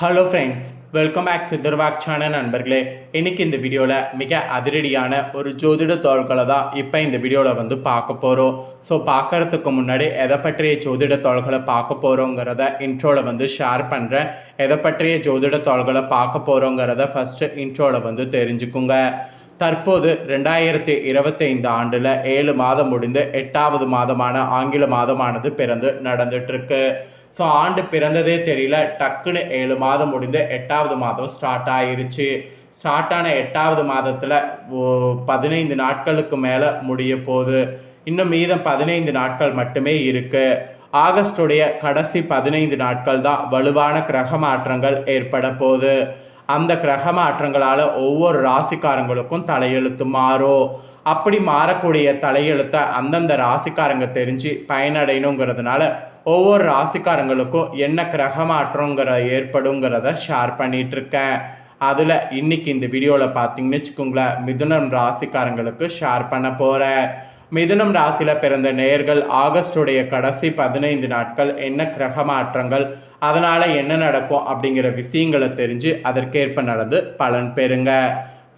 Hello friends welcome back சித்தர்வாக்சான நண்பர்களே. இன்றைக்கி இந்த வீடியோவில் மிக அதிரடியான ஒரு ஜோதிட தோள்களை தான் இப்போ இந்த வீடியோவில் வந்து பார்க்க போகிறோம் ஸோ பார்க்கறதுக்கு முன்னாடி எதை பற்றிய ஜோதிட தோள்களை பார்க்க போகிறோங்கிறத இன்ட்ரோவில் வந்து ஷேர் பண்ணுறேன் எதை பற்றிய ஜோதிட தோள்களை பார்க்க போகிறோங்கிறத ஃபஸ்ட்டு இன்ட்ரோவில் வந்து தெரிஞ்சுக்குங்க. தற்போது ரெண்டாயிரத்தி இருபத்தைந்து ஆண்டில் ஏழு மாதம் முடிந்து எட்டாவது மாதமான ஆங்கில மாதமானது பிறந்து நடந்துட்டுருக்கு ஸோ ஆண்டு பிறந்ததே தெரியல. டக்குன்னு ஏழு மாதம் முடிந்து எட்டாவது மாதம் ஸ்டார்ட் ஆயிருச்சு. ஸ்டார்ட் ஆன எட்டாவது மாதத்தில் பதினைந்து நாட்களுக்கு மேலே முடிய போகுது. இன்னும் மீதம் பதினைந்து நாட்கள் மட்டுமே இருக்கு. ஆகஸ்டுடைய கடைசி பதினைந்து நாட்கள் தான் வலுவான கிரக மாற்றங்கள் ஏற்பட போகுது. அந்த கிரக மாற்றங்களால் ஒவ்வொரு ராசிக்காரங்களுக்கும் தலையெழுத்து மாறும். அப்படி மாறக்கூடிய தலையெழுத்தை அந்தந்த ராசிக்காரங்க தெரிஞ்சு பயனடையணுங்கிறதுனால ஒவ்வொரு ராசிக்காரங்களுக்கும் என்ன கிரக மாற்றங்கிற ஏற்படுங்கிறத ஷேர் பண்ணிகிட்ருக்கேன் அதில் இன்னைக்கு இந்த வீடியோவில் பார்த்தீங்கன்னு வச்சுக்கோங்களேன் மிதுனம் ராசிக்காரங்களுக்கு ஷேர் பண்ண போகிறேன் மிதுனம் ராசியில் பிறந்த நேர்கள் ஆகஸ்டுடைய கடைசி பதினைந்து நாட்கள் என்ன கிரக மாற்றங்கள் அதனால் என்ன நடக்கும் அப்படிங்கிற விஷயங்களை தெரிஞ்சு அதற்கேற்ப நடந்து பலன் பெறுங்க.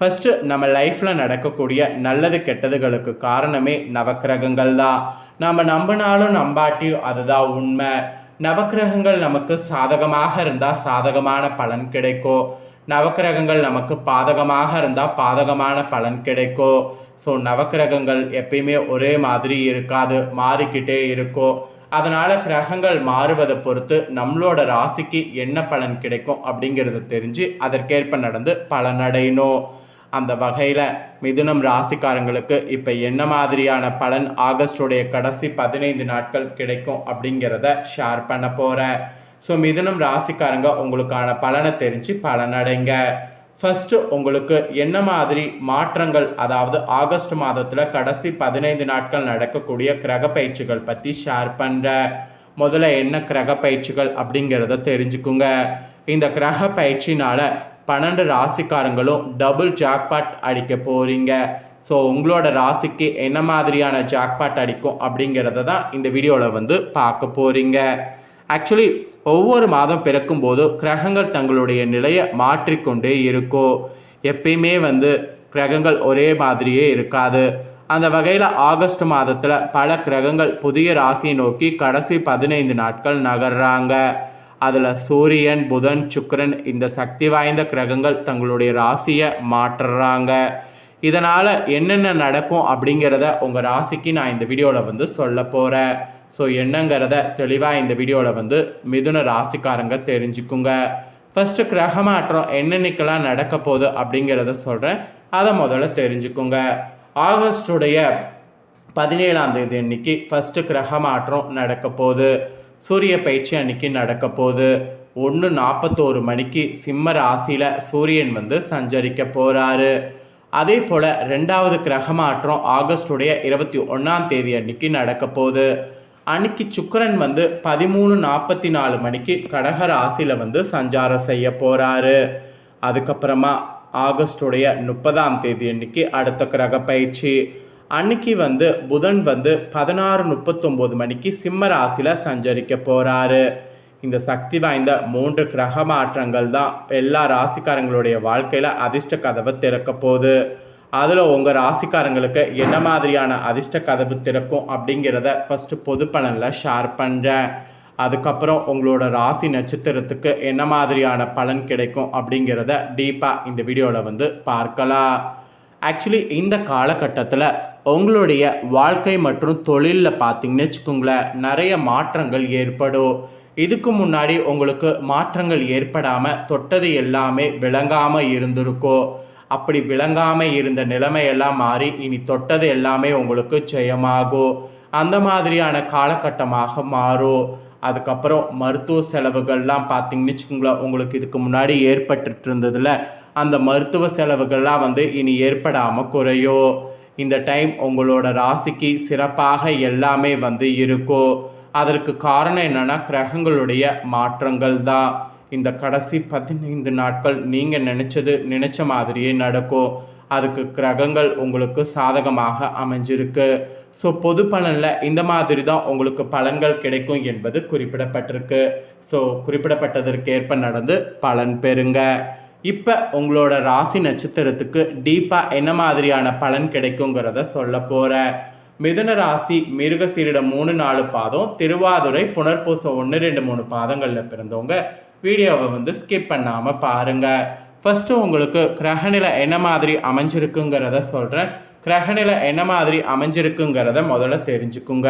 ஃபஸ்ட்டு நம்ம லைஃப்பில் நடக்கக்கூடிய நல்லது கெட்டதுகளுக்கு காரணமே நவக்கிரகங்கள் தான் நம்ம நம்பினாலும் நம்பாட்டியும் அதுதான் உண்மை. நவக்கிரகங்கள் நமக்கு சாதகமாக இருந்தால் சாதகமான பலன் கிடைக்கும் நவக்கிரகங்கள் நமக்கு பாதகமாக இருந்தால் பாதகமான பலன் கிடைக்கும் ஸோ நவக்கிரகங்கள் எப்பயுமே ஒரே மாதிரி இருக்காது மாறிக்கிட்டே இருக்கும் அதனால் கிரகங்கள் மாறுவதை பொறுத்து நம்மளோட ராசிக்கு என்ன பலன் கிடைக்கும் அப்படிங்கிறத தெரிஞ்சு அதற்கேற்ப நடந்து பலனடையணும். அந்த வகையில் மிதுனம் ராசிக்காரங்களுக்கு இப்போ என்ன மாதிரியான பலன் ஆகஸ்டுடைய கடைசி பதினைந்து நாட்கள் கிடைக்கும் அப்படிங்கிறத ஷேர் பண்ண போகிறேன் ஸோ மிதுனம் ராசிக்காரங்க உங்களுக்கான பலனை தெரிஞ்சு பலனடைங்க. ஃபஸ்ட்டு உங்களுக்கு என்ன மாதிரி மாற்றங்கள் அதாவது ஆகஸ்ட் மாதத்தில் கடைசி பதினைந்து நாட்கள் நடக்கக்கூடிய கிரக பயிற்சிகள் பற்றி ஷேர் பண்ணுறேன் முதல்ல என்ன கிரக பயிற்சிகள் அப்படிங்கிறத தெரிஞ்சுக்குங்க. இந்த கிரக பயிற்சினால் பன்னெண்டு ராசிக்காரங்களும் டபுள் ஜாக்பாட் அடிக்க போகிறீங்க ஸோ உங்களோட ராசிக்கு என்ன மாதிரியான ஜாக்பாட் அடிக்கும் அப்படிங்கிறத தான் இந்த வீடியோவில் வந்து பார்க்க போகிறீங்க ஆக்சுவலி ஒவ்வொரு மாதம் பிறக்கும்போது கிரகங்கள் தங்களுடைய நிலையை மாற்றிக்கொண்டே இருக்கும். எப்பயுமே வந்து கிரகங்கள் ஒரே மாதிரியே இருக்காது. அந்த வகையில் ஆகஸ்ட் மாதத்தில் பல கிரகங்கள் புதிய ராசியை நோக்கி கடைசி பதினைந்து நாட்கள் நகர்றாங்க. அதில் சூரியன் புதன் சுக்கரன் இந்த சக்தி வாய்ந்த கிரகங்கள் தங்களுடைய ராசியை மாற்றுறாங்க. இதனால் என்னென்ன நடக்கும் அப்படிங்கிறத உங்கள் ராசிக்கு நான் இந்த வீடியோவில் வந்து சொல்ல போகிறேன் ஸோ என்னங்கிறத தெளிவாக இந்த வீடியோவில் வந்து மிதுன ராசிக்காரங்க தெரிஞ்சுக்குங்க. ஃபஸ்ட்டு கிரக மாற்றம் என்னென்னைக்கெல்லாம் நடக்க போகுது அப்படிங்கிறத சொல்கிறேன் அதை முதல்ல தெரிஞ்சுக்குங்க. ஆகஸ்டுடைய பதினேழாம் தேதி அன்னைக்கு ஃபஸ்ட்டு கிரக மாற்றம் நடக்க போகுது. சூரிய பயிற்சி அன்னைக்கு நடக்க போகுது. ஒன்று நாற்பத்தோரு மணிக்கு சிம்ம ராசியில் சூரியன் வந்து சஞ்சரிக்க போகிறாரு அதே போல் ரெண்டாவது கிரக மாற்றம் ஆகஸ்டுடைய இருபத்தி ஒன்றாம் தேதி அன்னைக்கு நடக்க போகுது. அன்னைக்கு சுக்கரன் வந்து பதிமூணு நாற்பத்தி நாலு மணிக்கு கடக ராசியில் வந்து சஞ்சாரம் செய்ய போகிறாரு அதுக்கப்புறமா ஆகஸ்டுடைய முப்பதாம் தேதி அன்னைக்கு அடுத்த கிரக பயிற்சி. அன்னைக்கு வந்து புதன் வந்து பதினாறு முப்பத்தொம்போது மணிக்கு சிம்ம ராசியில் சஞ்சரிக்க போகிறாரு இந்த சக்தி வாய்ந்த மூன்று கிரக மாற்றங்கள் தான் எல்லா ராசிக்காரங்களுடைய வாழ்க்கையில் அதிர்ஷ்ட கதவை திறக்க போகுது. அதில் உங்கள் ராசிக்காரங்களுக்கு என்ன மாதிரியான அதிர்ஷ்ட கதவு திறக்கும் அப்படிங்கிறத ஃபஸ்ட்டு பொது பலனில் ஷேர் பண்ணுறேன் அதுக்கப்புறம் உங்களோட ராசி நட்சத்திரத்துக்கு என்ன மாதிரியான பலன் கிடைக்கும் அப்படிங்கிறத டீப்பாக இந்த வீடியோவில் வந்து பார்க்கலாம். ஆக்சுவலி இந்த காலகட்டத்தில் உங்களுடைய வாழ்க்கை மற்றும் தொழிலில் பார்த்தீங்கன்னு வச்சுக்கோங்களேன் நிறைய மாற்றங்கள் ஏற்படும். இதுக்கு முன்னாடி உங்களுக்கு மாற்றங்கள் ஏற்படாமல் தொட்டது எல்லாமே விளங்காமல் இருந்திருக்கும். அப்படி விளங்காமல் இருந்த நிலைமையெல்லாம் மாறி இனி தொட்டது எல்லாமே உங்களுக்கு ஜெயமாகும். அந்த மாதிரியான காலகட்டமாக மாறும். அதுக்கப்புறம் மருத்துவ செலவுகள்லாம் பார்த்தீங்கன்னு வச்சுக்கோங்களேன் உங்களுக்கு இதுக்கு முன்னாடி ஏற்பட்டுட்டு இருந்ததில் அந்த மருத்துவ செலவுகள்லாம் வந்து இனி ஏற்படாமல் குறையும் இந்த டைம் உங்களோட ராசிக்கு சிறப்பாக எல்லாமே வந்து இருக்கும் அதற்கு காரணம் என்னென்னா கிரகங்களுடைய மாற்றங்கள் தான். இந்த கடைசி பதினைந்து நாட்கள் நீங்கள் நினச்சது நினச்ச மாதிரியே நடக்கும் அதுக்கு கிரகங்கள் உங்களுக்கு சாதகமாக அமைஞ்சிருக்கு. ஸோ பொது பலனில் இந்த மாதிரி தான் உங்களுக்கு பலன்கள் கிடைக்கும் என்பது குறிப்பிடப்பட்டிருக்கு. ஸோ குறிப்பிடப்பட்டதற்கேற்ப நடந்து பலன் பெறுங்க. இப்போ உங்களோட ராசி நட்சத்திரத்துக்கு டீப்பாக என்ன மாதிரியான பலன் கிடைக்குங்கிறத சொல்ல போகிறேன் மிதுன ராசி மிருகசீரிட மூணு நாலு பாதம். திருவாதுரை புனர்பூசம் ஒன்று ரெண்டு மூணு பாதங்களில் பிறந்தவங்க. வீடியோவை வந்து ஸ்கிப் பண்ணாமல் பாருங்கள் ஃபஸ்ட்டு உங்களுக்கு கிரகநிலை என்ன மாதிரி அமைஞ்சிருக்குங்கிறத சொல்கிறேன் கிரகநிலை என்ன மாதிரி அமைஞ்சிருக்குங்கிறத முதல்ல தெரிஞ்சுக்குங்க.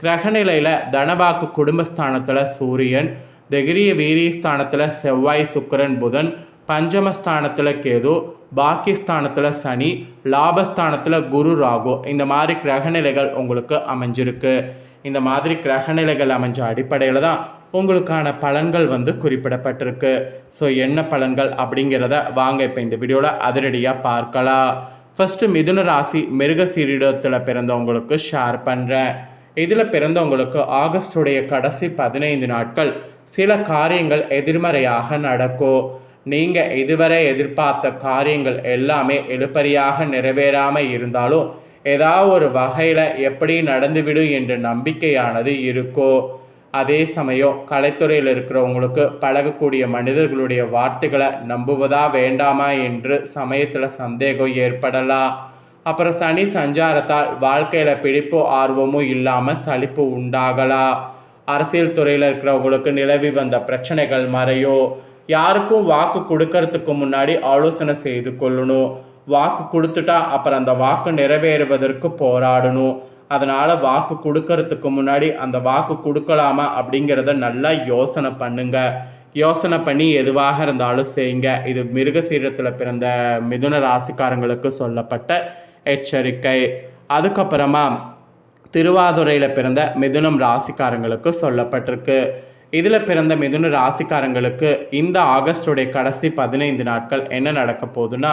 கிரகநிலையில் தனவாக்கு குடும்பஸ்தானத்தில் சூரியன் தகிரிய வீரிய ஸ்தானத்தில் செவ்வாய் சுக்கரன் புதன் பஞ்சமஸ்தானத்தில் கேது பாக்கிஸ்தானத்தில் சனி லாபஸ்தானத்தில் குரு ராகு. இந்த மாதிரி கிரகநிலைகள் உங்களுக்கு அமைஞ்சிருக்கு. இந்த மாதிரி கிரகநிலைகள் அமைஞ்ச அடிப்படையில் தான் உங்களுக்கான பலன்கள் வந்து குறிப்பிடப்பட்டிருக்கு. ஸோ என்ன பலன்கள் அப்படிங்கிறத வாங்க இப்போ இந்த வீடியோவில் அதிரடியாக பார்க்கலாம். ஃபஸ்ட்டு மிதுன ராசி மிருகசீரிடத்தில் பிறந்தவங்களுக்கு ஷேர் பண்ணுறேன் இதில் பிறந்தவங்களுக்கு ஆகஸ்டுடைய கடைசி பதினைந்து நாட்கள் சில காரியங்கள் எதிர்மறையாக நடக்கும். நீங்கள் இதுவரை எதிர்பார்த்த காரியங்கள் எல்லாமே எழுப்பறியாக நிறைவேறாமல் இருந்தாலும் ஏதாவது ஒரு வகையில் எப்படி நடந்துவிடும் என்ற நம்பிக்கையானது இருக்கோ அதே சமயம் கலைத்துறையில் இருக்கிறவங்களுக்கு பழகக்கூடிய மனிதர்களுடைய வார்த்தைகளை நம்புவதா வேண்டாமா என்று சமயத்தில் சந்தேகம் ஏற்படலாம் அப்புறம் சனி சஞ்சாரத்தால் வாழ்க்கையில் பிடிப்பு ஆர்வமும் இல்லாமல் சலிப்பு உண்டாகலாம் அரசியல் துறையில் இருக்கிறவங்களுக்கு நிலவி வந்த பிரச்சனைகள் மறையோ? யாருக்கும் வாக்கு கொடுக்கறதுக்கு முன்னாடி ஆலோசனை செய்து கொள்ளணும். வாக்கு கொடுத்துட்டா அப்புறம் அந்த வாக்கு நிறைவேறுவதற்கு போராடணும். அதனால் வாக்கு கொடுக்கறதுக்கு முன்னாடி அந்த வாக்கு கொடுக்கலாமா அப்படிங்கிறத நல்லா யோசனை பண்ணுங்க. யோசனை பண்ணி எதுவாக இருந்தாலும் செய்யுங்க. இது மிருகசீரத்தில் பிறந்த மிதுன ராசிக்காரங்களுக்கு சொல்லப்பட்ட எச்சரிக்கை. அதுக்கப்புறமா திருவாதுரையில் பிறந்த மிதுனம் ராசிக்காரங்களுக்கு சொல்லப்பட்டிருக்கு. இதில் பிறந்த மிதுன ராசிக்காரங்களுக்கு இந்த ஆகஸ்டுடைய கடைசி பதினைந்து நாட்கள் என்ன நடக்க போகுதுன்னா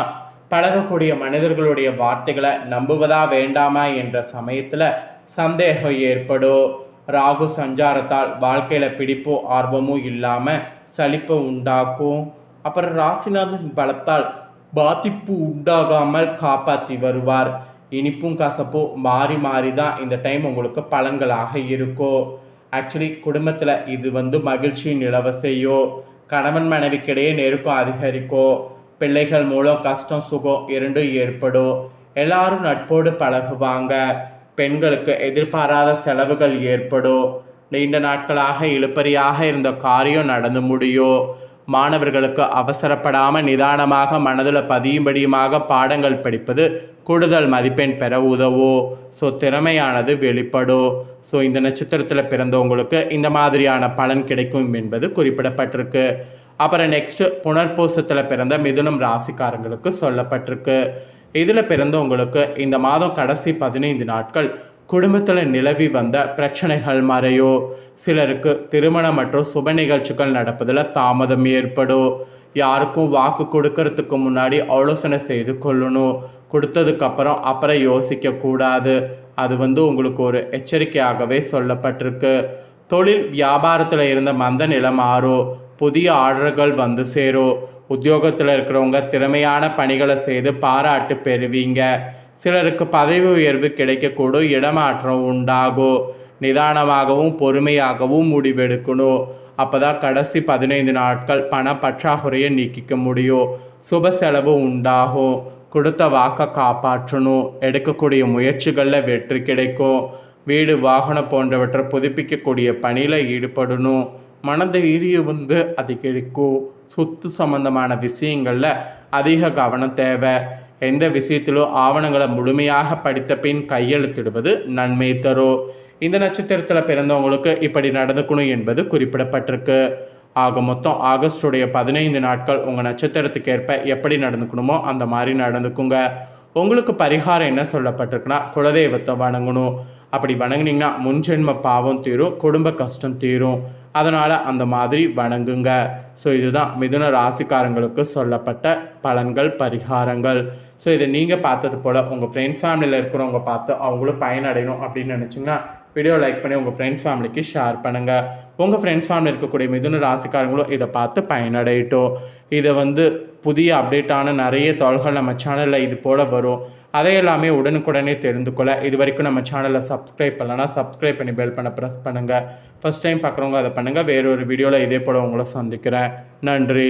பழகக்கூடிய மனிதர்களுடைய வார்த்தைகளை நம்புவதா வேண்டாமா என்ற சமயத்தில் சந்தேகம் ஏற்படும் ராகு சஞ்சாரத்தால் வாழ்க்கையில் பிடிப்போ ஆர்வமோ இல்லாமல் சலிப்பை உண்டாக்கும் அப்புறம் ராசிநாதன் பலத்தால் பாதிப்பு உண்டாகாமல் காப்பாற்றி வருவார். இனிப்பும் கசப்பும் மாறி மாறி தான் இந்த டைம் உங்களுக்கு பலன்களாக இருக்கும் ஆக்சுவலி குடும்பத்தில் இது வந்து மகிழ்ச்சியின் நிலவ கணவன் மனைவிக்கிடையே நெருக்கம் அதிகரிக்கோ. பிள்ளைகள் மூலம் கஷ்டம் சுகம் இரண்டும் ஏற்படும் எல்லாரும் நட்போடு பழகுவாங்க. பெண்களுக்கு எதிர்பாராத செலவுகள் ஏற்படும் நீண்ட நாட்களாக இழுப்பறியாக இருந்த காரியம் நடந்து முடியும் மாணவர்களுக்கு அவசரப்படாமல் நிதானமாக மனதில் பதியும்படியுமாக பாடங்கள் படிப்பது கூடுதல் மதிப்பெண் பெற உதவும் ஸோ திறமையானது வெளிப்படும் ஸோ இந்த நட்சத்திரத்தில் பிறந்தவங்களுக்கு இந்த மாதிரியான பலன் கிடைக்கும் என்பது குறிப்பிடப்பட்டிருக்கு. அப்புறம் நெக்ஸ்ட்டு புனர்பூசத்தில் பிறந்த மிதுனம் ராசிக்காரங்களுக்கு சொல்லப்பட்டிருக்கு. இதில் பிறந்தவங்களுக்கு இந்த மாதம் கடைசி பதினைந்து நாட்கள் குடும்பத்தில் நிலவி வந்த பிரச்சனைகள் மறையோ சிலருக்கு திருமணம் மற்றும் சுப நிகழ்ச்சிகள் நடப்பதில் தாமதம் ஏற்படும். யாருக்கும் வாக்கு கொடுக்கறதுக்கு முன்னாடி ஆலோசனை செய்து கொள்ளணும். கொடுத்ததுக்கப்புறம் அப்புறம் யோசிக்கக்கூடாது அது வந்து உங்களுக்கு ஒரு எச்சரிக்கையாகவே சொல்லப்பட்டிருக்கு. தொழில் வியாபாரத்தில் இருந்த மந்த நிலம் மாறும். புதிய ஆர்டர்கள் வந்து சேரும். உத்தியோகத்தில் இருக்கிறவங்க திறமையான பணிகளை செய்து பாராட்டு பெறுவீங்க. சிலருக்கு பதவி உயர்வு கிடைக்கக்கூடும் இடமாற்றம் உண்டாகும் நிதானமாகவும் பொறுமையாகவும் முடிவெடுக்கணும். அப்போ தான் கடைசி பதினைந்து நாட்கள் பண பற்றாக்குறையை நீக்கிக்க முடியும். சுப செலவு உண்டாகும். கொடுத்த வாக்கை காப்பாற்றணும். எடுக்கக்கூடிய முயற்சிகளில் வெற்றி கிடைக்கும். வீடு வாகனம் போன்றவற்றை புதுப்பிக்கக்கூடிய பணியில் ஈடுபடணும். மனதைரியம் வந்து அதிகரிக்கும். சொத்து சம்பந்தமான விஷயங்களில் அதிக கவனம் தேவை. எந்த விஷயத்திலோ ஆவணங்களை முழுமையாக படித்த பின் கையெழுத்திடுவது நன்மை தரும் இந்த நட்சத்திரத்தில் பிறந்தவங்களுக்கு இப்படி நடந்துக்கணும் என்பது குறிப்பிடப்பட்டிருக்கு. ஆக மொத்தம் ஆகஸ்டுடைய பதினைந்து நாட்கள் உங்கள் நட்சத்திரத்துக்கு ஏற்ப எப்படி நடந்துக்கணுமோ அந்த மாதிரி நடந்துக்குங்க. உங்களுக்கு பரிகாரம் என்ன சொல்லப்பட்டிருக்குன்னா குலதெய்வத்தை வணங்கணும். அப்படி வணங்கினீங்கன்னா முன்ஜென்ம பாவம் தீரும் குடும்ப கஷ்டம் தீரும். அதனால் அந்த மாதிரி வணங்குங்க. ஸோ இதுதான் மிதுன ராசிக்காரங்களுக்கு சொல்லப்பட்ட பலன்கள் பரிகாரங்கள். ஸோ இதை நீங்கள் பார்த்தது போல் உங்கள் ஃப்ரெண்ட்ஸ் ஃபேமிலியில் இருக்கிறவங்க பார்த்து அவங்களும் பயனடையணும் அப்படின்னு நினச்சிங்கன்னா வீடியோ லைக் பண்ணி உங்கள் ஃப்ரெண்ட்ஸ் ஃபேமிலிக்கு ஷேர் பண்ணுங்கள் உங்கள் ஃப்ரெண்ட்ஸ் ஃபேமிலி இருக்கக்கூடிய மிதுன ராசிக்காரங்களும் இதை பார்த்து பயனடையட்டும். இதை வந்து புதிய அப்டேட்டான நிறைய தகவல்கள் நம்ம சேனலில் இது போல் வரும். அதை எல்லாமே உடனுக்குடனே தெரிந்து கொள்ள இது வரைக்கும் நம்ம சேனலை சப்ஸ்கிரைப் பண்ணலன்னா சப்ஸ்கிரைப் பண்ணி பெல் பண்ண ப்ரெஸ் பண்ணுங்கள் ஃபஸ்ட் டைம் பார்க்குறவங்க அதை பண்ணுங்கள் வேறொரு வீடியோவில் இதே போல் உங்களை சந்திக்கிறேன். நன்றி.